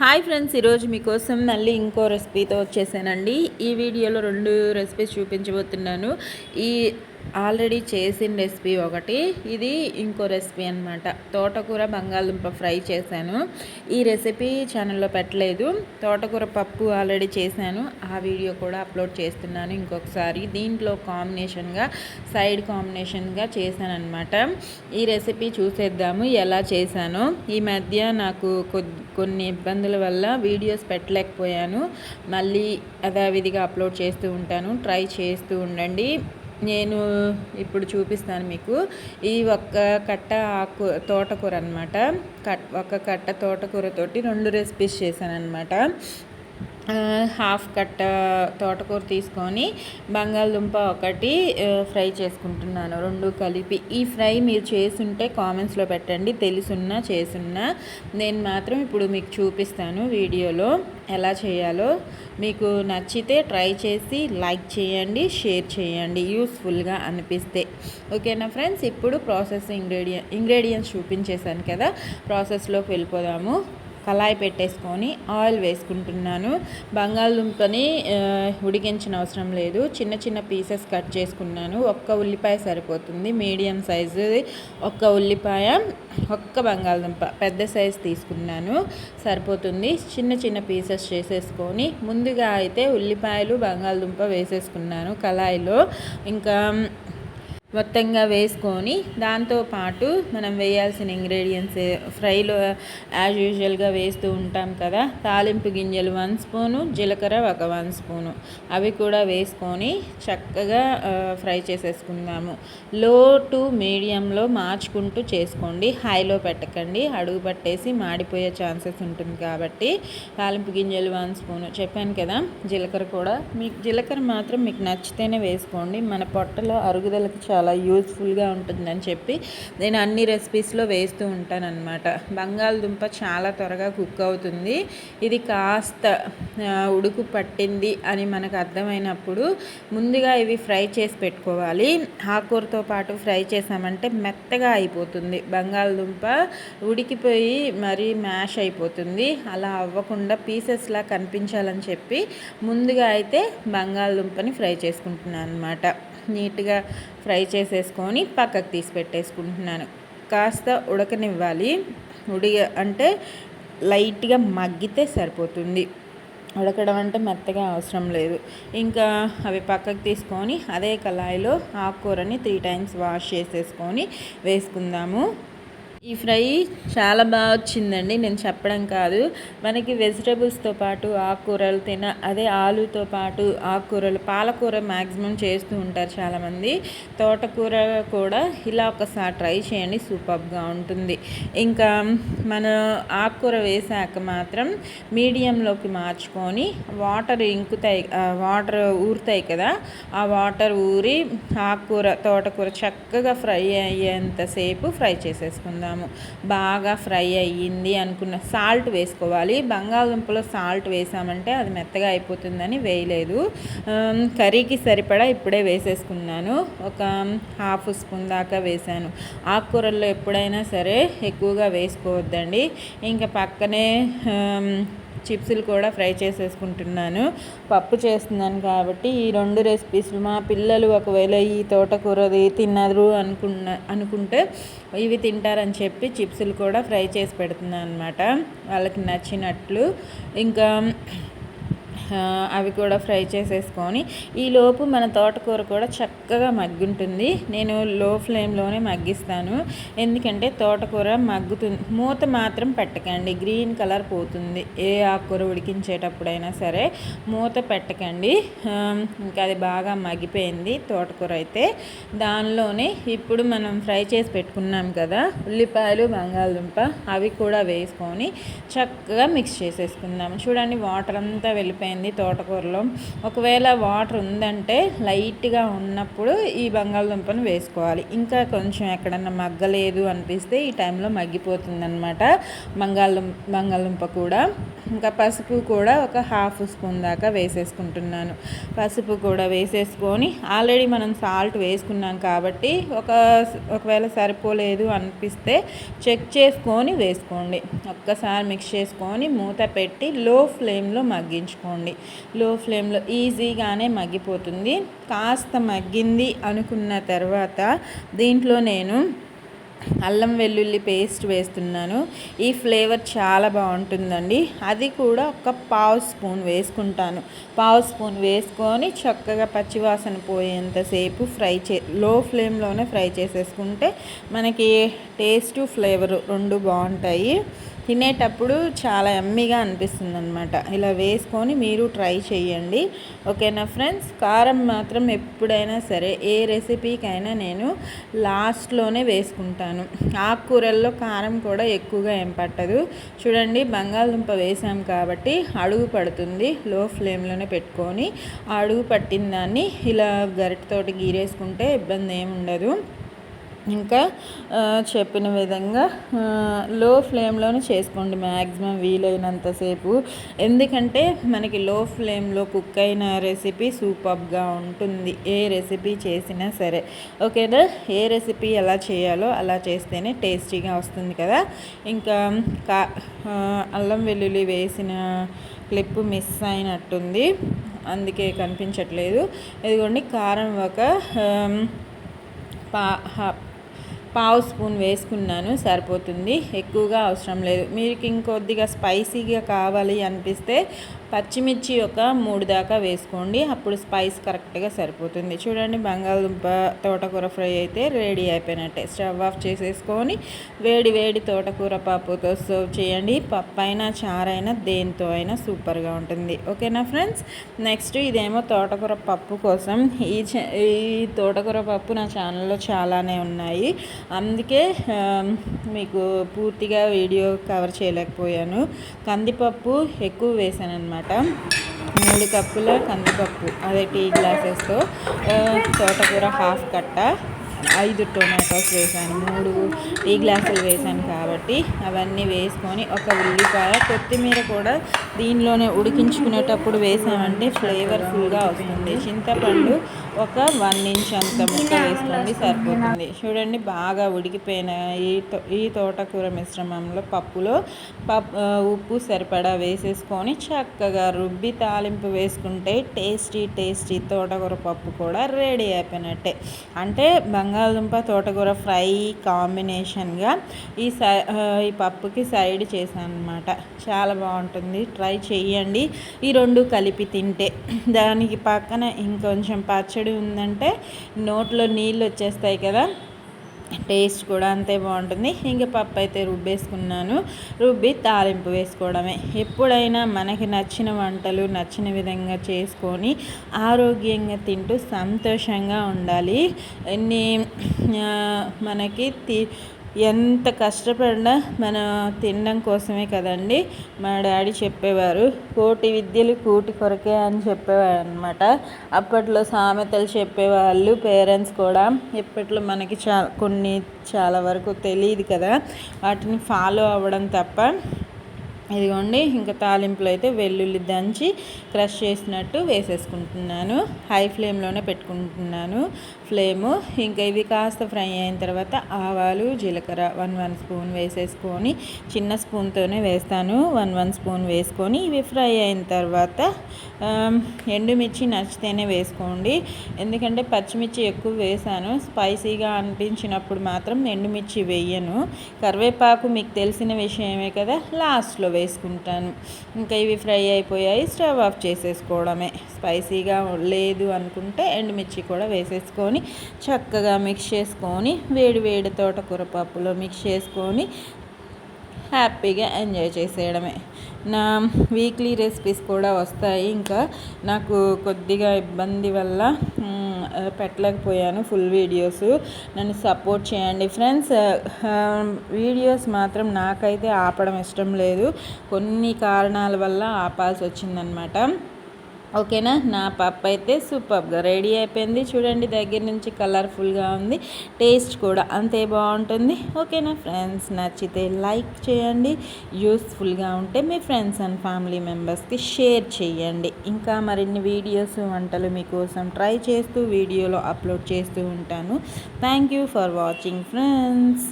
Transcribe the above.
Hi friends ఈరోజు మీకోసం మళ్ళీ ఇంకో రెసిపీతో వచ్చేసానండి. ఈ వీడియోలో రెండు రెసిపీస్ చూపించబోతున్నాను. ఈ ఆల్రెడీ చేసిన రెసిపీ ఒకటి. ఇది ఇంకో రెసిపీ అనమాట తోటకూర బంగాళదుంప ఫ్రై చేశాను. ఈ రెసిపీ ఛానల్లో పెట్టలేదు. తోటకూర పప్పు ఆల్రెడీ చేశాను. ఆ వీడియో కూడా అప్లోడ్ చేస్తున్నాను ఇంకొకసారి. దీంట్లో కాంబినేషన్గా సైడ్ కాంబినేషన్గా చేశాను అనమాట ఈ రెసిపీ చూసేద్దాము ఎలా చేశానో. ఈ మధ్య నాకు కొన్ని ఇబ్బందుల వల్ల వీడియోస్ పెట్టలేకపోయాను. మళ్ళీ యథావిధిగా అప్లోడ్ చేస్తూ ఉంటాను. ట్రై చేస్తూ ఉండండి. నేను ఇప్పుడు చూపిస్తాను మీకు. ఈ ఒక్క కట్ట ఆకు తోటకూర అనమాట కట్ ఒక కట్ట తోటకూరతోటి రెండు రెసిపీస్ చేశాను అనమాట హాఫ్ కట్ట తోటకూర తీసుకొని బంగాళదుంప ఒకటి ఫ్రై చేసుకుంటున్నాను. రెండు కలిపి. ఈ ఫ్రై మీరు చేసుంటే కామెంట్స్లో పెట్టండి. తెలుసున్నా చేసున్నా. నేను మాత్రం ఇప్పుడు మీకు చూపిస్తాను వీడియోలో ఎలా చేయాలో. మీకు నచ్చితే ట్రై చేసి లైక్ చేయండి షేర్ చేయండి. యూస్ఫుల్గా అనిపిస్తే. ఓకేనా ఫ్రెండ్స్? ఇప్పుడు ప్రాసెస్ ఇంగ్రీడియం ఇంగ్రీడియంట్స్ చూపించేశాను కదా. ప్రాసెస్లోకి వెళ్ళిపోదాము. కళాయి పెట్టేసుకొని ఆయిల్ వేసుకుంటున్నాను. బంగాళదుంపని ఉడికించిన అవసరం లేదు. చిన్న చిన్న పీసెస్ కట్ చేసుకున్నాను. ఒక్క ఉల్లిపాయ సరిపోతుంది. మీడియం సైజు ఒక్క ఉల్లిపాయ ఒక్క బంగాళదుంప పెద్ద సైజ్ తీసుకున్నాను. సరిపోతుంది. చిన్న చిన్న పీసెస్ చేసేసుకొని ముందుగా అయితే ఉల్లిపాయలు బంగాళదుంప వేసేసుకున్నాను కళాయిలో. ఇంకా మొత్తంగా వేసుకొని దాంతోపాటు మనం వేయాల్సిన ఇంగ్రీడియంట్స్ ఫ్రైలో యాజ్ యూజువల్గా వేస్తూ ఉంటాం కదా తాలింపు గింజలు వన్ స్పూను జీలకర్ర ఒక వన్ స్పూను. అవి కూడా వేసుకొని చక్కగా ఫ్రై చేసేసుకుందాము. లో టు మీడియంలో మార్చుకుంటూ చేసుకోండి. హైలో పెట్టకండి. అడుగు పట్టేసి మాడిపోయే ఛాన్సెస్ ఉంటుంది కాబట్టి తాలింపు గింజలు వన్ స్పూను. చెప్పాను కదా జీలకర్ర కూడా. మీకు జీలకర్ర మాత్రం మీకు నచ్చితేనే వేసుకోండి. మన పొట్టలో అరుగుదలకి చాలా చాలా యూజ్ఫుల్గా ఉంటుందని చెప్పి నేను అన్ని రెసిపీస్లో వేస్తూ ఉంటానన్నమాట. బంగాళదుంప చాలా త్వరగా కుక్ అవుతుంది. ఇది కాస్త ఉడుకు పట్టింది అని మనకు అర్థమైనప్పుడు ముందుగా ఇవి ఫ్రై చేసి పెట్టుకోవాలి. ఆకూరతో పాటు ఫ్రై చేసామంటే మెత్తగా అయిపోతుంది. బంగాళదుంప ఉడికిపోయి మరీ మ్యాష్ అయిపోతుంది. అలా అవ్వకుండా పీసెస్లా కనిపించాలని చెప్పి ముందుగా అయితే బంగాళదుంపని ఫ్రై చేసుకుంటున్నాను అనమాట నీట్గా ఫ్రై చేసేసుకొని పక్కకు తీసి పెట్టేసుకుంటున్నాను. కాస్త ఉడకనివ్వాలి. ఉడిగ అంటే లైట్గా మగ్గితే సరిపోతుంది. ఉడకడం అంటే మెత్తగా అవసరం లేదు. ఇంకా అవి పక్కకు తీసుకొని అదే కళాయిలో ఆకుకూరని త్రీ టైమ్స్ వాష్ చేసేసుకొని వేసుకుందాము. ఈ ఫ్రై చాలా బాగా వచ్చిందండి నేను చెప్పడం కాదు. మనకి వెజిటేబుల్స్తో పాటు ఆకుకూరలు తిన అదే ఆలుతో పాటు ఆకుకూరలు పాలకూర మ్యాక్సిమం చేస్తూ ఉంటారు చాలామంది. తోటకూర కూడా ఇలా ఒకసారి ట్రై చేయండి సూపర్గా ఉంటుంది. ఇంకా మన ఆకుకూర వేసాక మాత్రం మీడియంలోకి మార్చుకొని వాటర్ ఇంకుతాయి వాటర్ ఊరుతాయి కదా ఆ వాటర్ ఊరి ఆకుకూర తోటకూర చక్కగా ఫ్రై అయ్యేంతసేపు ఫ్రై చేసేసుకుందాం. వేసుకున్నాము బాగా ఫ్రై అయ్యింది అనుకున్న సాల్ట్ వేసుకోవాలి. బంగాళదుంపలో సాల్ట్ వేసామంటే అది మెత్తగా అయిపోతుందని వేయలేదు. కర్రీకి సరిపడా ఇప్పుడే వేసేసుకున్నాను. ఒక హాఫ్ స్పూన్ దాకా వేసాను. ఆకుకూరల్లో ఎప్పుడైనా సరే ఎక్కువగా వేసుకోవద్దండి. ఇంకా పక్కనే చిప్స్లు కూడా ఫ్రై చేసేసుకుంటున్నాను. పప్పు చేస్తున్నాను కాబట్టి ఈ రెండు రెసిపీస్లు మా పిల్లలు ఒకవేళ ఈ తోటకూరది తిన్నారు అనుకున్న అనుకుంటే ఇవి తింటారని చెప్పి చిప్స్లు కూడా ఫ్రై చేసి పెడుతున్నాను అనమాట వాళ్ళకి నచ్చినట్లు. ఇంకా అవి కూడా ఫ్రై చేసేసుకొని ఈలోపు మన తోటకూర కూడా చక్కగా మగ్గుంటుంది. నేను లో ఫ్లేమ్లోనే మగ్గిస్తాను. ఎందుకంటే తోటకూర మగ్గుతుంది మూత మాత్రం పెట్టకండి. గ్రీన్ కలర్ పోతుంది. ఏ ఆకుకూర ఉడికించేటప్పుడైనా సరే మూత పెట్టకండి. ఇంకా అది బాగా మగ్గిపోయింది తోటకూర అయితే. దానిలోనే ఇప్పుడు మనం ఫ్రై చేసి పెట్టుకున్నాం కదా ఉల్లిపాయలు బంగాళదుంప అవి కూడా వేసుకొని చక్కగా మిక్స్ చేసేసుకుందాం. చూడండి వాటర్ అంతా వెళ్ళిపోయింది. అయిపోయింది తోటకూరలో. ఒకవేళ వాటర్ ఉందంటే లైట్గా ఉన్నప్పుడు ఈ బంగాళదుంపను వేసుకోవాలి. ఇంకా కొంచెం ఎక్కడన్నా మగ్గలేదు అనిపిస్తే ఈ టైంలో మగ్గిపోతుంది అనమాట బంగాళదుంప బంగాళదుంప కూడా. ఇంకా పసుపు కూడా ఒక హాఫ్ స్పూన్ దాకా వేసేసుకుంటున్నాను. పసుపు కూడా వేసేసుకొని ఆల్రెడీ మనం సాల్ట్ వేసుకున్నాం కాబట్టి ఒక ఒకవేళ సరిపోలేదు అనిపిస్తే చెక్ చేసుకొని వేసుకోండి. ఒక్కసారి మిక్స్ చేసుకొని మూత పెట్టి లో ఫ్లేమ్లో మగ్గించుకోండి. లో ఫ్లేమ్లో ఈజీగానే మగ్గిపోతుంది. కాస్త మగ్గింది అనుకున్న తర్వాత దీంట్లో నేను అల్లం వెల్లుల్లి పేస్ట్ వేస్తున్నాను. ఈ ఫ్లేవర్ చాలా బాగుంటుందండి. అది కూడా ఒక పావు స్పూన్ వేసుకుంటాను. పావు స్పూన్ వేసుకొని చక్కగా పచ్చివాసన పోయేంతసేపు ఫ్రై చే లో ఫ్లేమ్లోనే ఫ్రై చేసేసుకుంటే మనకి టేస్ట్ ఫ్లేవర్ రెండు బాగుంటాయి. తినేటప్పుడు చాలా ఎమ్మీగా అనిపిస్తుంది అనమాట ఇలా వేసుకొని మీరు ట్రై చేయండి. ఓకేనా ఫ్రెండ్స్? కారం మాత్రం ఎప్పుడైనా సరే ఏ రెసిపీకైనా నేను లాస్ట్లోనే వేసుకుంటాను. ఆకుకూరల్లో కారం కూడా ఎక్కువగా ఏం పట్టదు. చూడండి బంగాళదుంప వేసాం కాబట్టి అడుగు పడుతుంది. లో ఫ్లేమ్లోనే పెట్టుకొని అడుగు పట్టిన దాన్ని ఇలా గరిటతోటి గీరేసుకుంటే ఇబ్బంది ఏమి ఉండదు. ఇంకా చెప్పిన విధంగా లో ఫ్లేమ్లోనే చేసుకోండి మ్యాక్సిమం వీలైనంతసేపు ఎందుకంటే మనకి లో ఫ్లేమ్లో కుక్ అయిన రెసిపీ సూపర్గా ఉంటుంది. ఏ రెసిపీ చేసినా సరే. ఓకేనా? ఏ రెసిపీ ఎలా చేయాలో అలా చేస్తేనే టేస్టీగా వస్తుంది కదా? ఇంకా కా అల్లం వెల్లుల్లి వేసిన క్లిప్ మిస్ అయినట్టుంది. అందుకే కనిపించట్లేదు. ఇదిగోండి కారం ఒక పా పావు స్పూన్ వేసుకున్నాను సరిపోతుంది. ఎక్కువగా అవసరం లేదు. మీకు ఇంకొద్దిగా స్పైసీగా కావాలి అనిపిస్తే పచ్చిమిర్చి ఒక మూడు దాకా వేసుకోండి. అప్పుడు స్పైస్ కరెక్ట్గా సరిపోతుంది. చూడండి బంగాళదుంప తోటకూర ఫ్రై అయితే రెడీ అయిపోయినట్టే స్టవ్ ఆఫ్ చేసేసుకొని వేడి వేడి తోటకూర పప్పుతో సర్వ్ చేయండి. పప్పు అయినా చారైనా దేంతో అయినా సూపర్గా ఉంటుంది. ఓకేనా ఫ్రెండ్స్? నెక్స్ట్ ఇదేమో తోటకూర పప్పు కోసం. ఈ ఈ తోటకూర పప్పు నా ఛానల్లో చాలానే ఉన్నాయి. అందుకే మీకు పూర్తిగా వీడియో కవర్ చేయలేకపోయాను. కందిపప్పు ఎక్కువ వేసాను అనమాట మూడు కప్పుల కందిపప్పు అదే టీ గ్లాసెస్తో. తోటకూర హాఫ్ కట్ట ఐదు టొమాటోస్ వేసాను మూడు టీ గ్లాసులు వేసాను కాబట్టి అవన్నీ వేసుకొని ఒక ఉల్లిపాయ కొత్తిమీర కూడా దీనిలోనే ఉడికించుకునేటప్పుడు వేసామంటే ఫ్లేవర్ఫుల్గా వస్తుంది. చింతపండు ఒక వన్ ఇంచ్ అంత ముక్క వేసుకోండి సరిపోతుంది. చూడండి బాగా ఉడికిపోయిన ఈ ఈ తోటకూర మిశ్రమంలో పప్పులో పప్పు ఉప్పు సరిపడా వేసేసుకొని చక్కగా రుబ్బి తాలింపు వేసుకుంటే టేస్టీ టేస్టీ తోటకూర పప్పు కూడా రెడీ అయిపోయినట్టే. అంటే బంగాళదుంప తోటకూర ఫ్రై కాంబినేషన్గా ఈ సై ఈ పప్పుకి సైడ్ చేశాను అనమాట చాలా బాగుంటుంది. ట్రై చేయండి ఈ రెండు కలిపి తింటే దానికి పక్కన ఇంకొంచెం పచ్చడి ఉందంటే నోట్లో నీళ్ళు వచ్చేస్తాయి కదా టేస్ట్ కూడా అంతే బాగుంటుంది ఇంకా పప్పు అయితే రుబ్బేసుకున్నాను రుబ్బి తాలింపు వేసుకోవడమే ఎప్పుడైనా మనకి నచ్చిన వంటలు నచ్చిన విధంగా చేసుకొని ఆరోగ్యంగా తింటూ సంతోషంగా ఉండాలి ఎన్ని మనకి ఎంత కష్టపడినా మనం తినడం కోసమే కదండి. మా డాడీ చెప్పేవారు కోటి విద్యలు కూటి కొరకే అని చెప్పేవారు అనమాట అప్పట్లో సామెతలు చెప్పేవాళ్ళు పేరెంట్స్ కూడా. ఇప్పట్లో మనకి చా కొన్ని చాలా వరకు తెలియదు కదా. వాటిని ఫాలో అవ్వడం తప్ప. ఇదిగోండి ఇంకా తాలింపులు అయితే వెల్లుల్లి దంచి క్రష్ చేసినట్టు వేసేసుకుంటున్నాను. హై ఫ్లేమ్లోనే పెట్టుకుంటున్నాను. ఫ్లేము. ఇంకా ఇవి కాస్త ఫ్రై అయిన తర్వాత ఆవాలు జీలకర్ర వన్ వన్ స్పూన్ వేసేసుకొని చిన్న స్పూన్తోనే వేస్తాను. వన్ వన్ స్పూన్ వేసుకొని ఇవి ఫ్రై అయిన తర్వాత ఎండుమిర్చి నచ్చితేనే వేసుకోండి. ఎందుకంటే పచ్చిమిర్చి ఎక్కువ వేసాను. స్పైసీగా అనిపించినప్పుడు మాత్రం ఎండుమిర్చి వేయను. కరివేపాకు మీకు తెలిసిన విషయమే కదా లాస్ట్లో వేసుకుంటాను. ఇంకా ఇవి ఫ్రై అయిపోయాయి స్టవ్ ఆఫ్ చేసేసుకోవడమే. స్పైసీగా లేదు అనుకుంటే ఎండుమిర్చి కూడా వేసేసుకొని చక్కగా మిక్స్ చేసుకొని వేడి వేడి తోటకూర పప్పులో మిక్స్ చేసుకొని హ్యాపీగా ఎంజాయ్ చేసేయడమే. నా వీక్లీ రెసిపీస్ కూడా వస్తాయి. ఇంకా నాకు కొద్దిగా ఇబ్బంది వల్ల పెట్టలేకపోయాను ఫుల్ వీడియోస్ నన్ను సపోర్ట్ చేయండి. ఫ్రెండ్స్ వీడియోస్ మాత్రం నాకైతే ఆపడం ఇష్టం లేదు. కొన్ని కారణాల వల్ల ఆపాల్సి వచ్చిందనమాట ఓకేనా? నా పప్పు అయితే సూపర్గా రెడీ అయిపోయింది. చూడండి దగ్గర నుంచి కలర్ఫుల్గా ఉంది. టేస్ట్ కూడా అంతే బాగుంటుంది. ఓకేనా ఫ్రెండ్స్? నచ్చితే లైక్ చేయండి. యూస్ఫుల్గా ఉంటే మీ ఫ్రెండ్స్ అండ్ ఫ్యామిలీ మెంబర్స్కి షేర్ చేయండి. ఇంకా మరిన్ని వీడియోస్ వంటలు మీకోసం ట్రై చేస్తూ వీడియోలో అప్లోడ్ చేస్తూ ఉంటాను. Thank you for watching friends.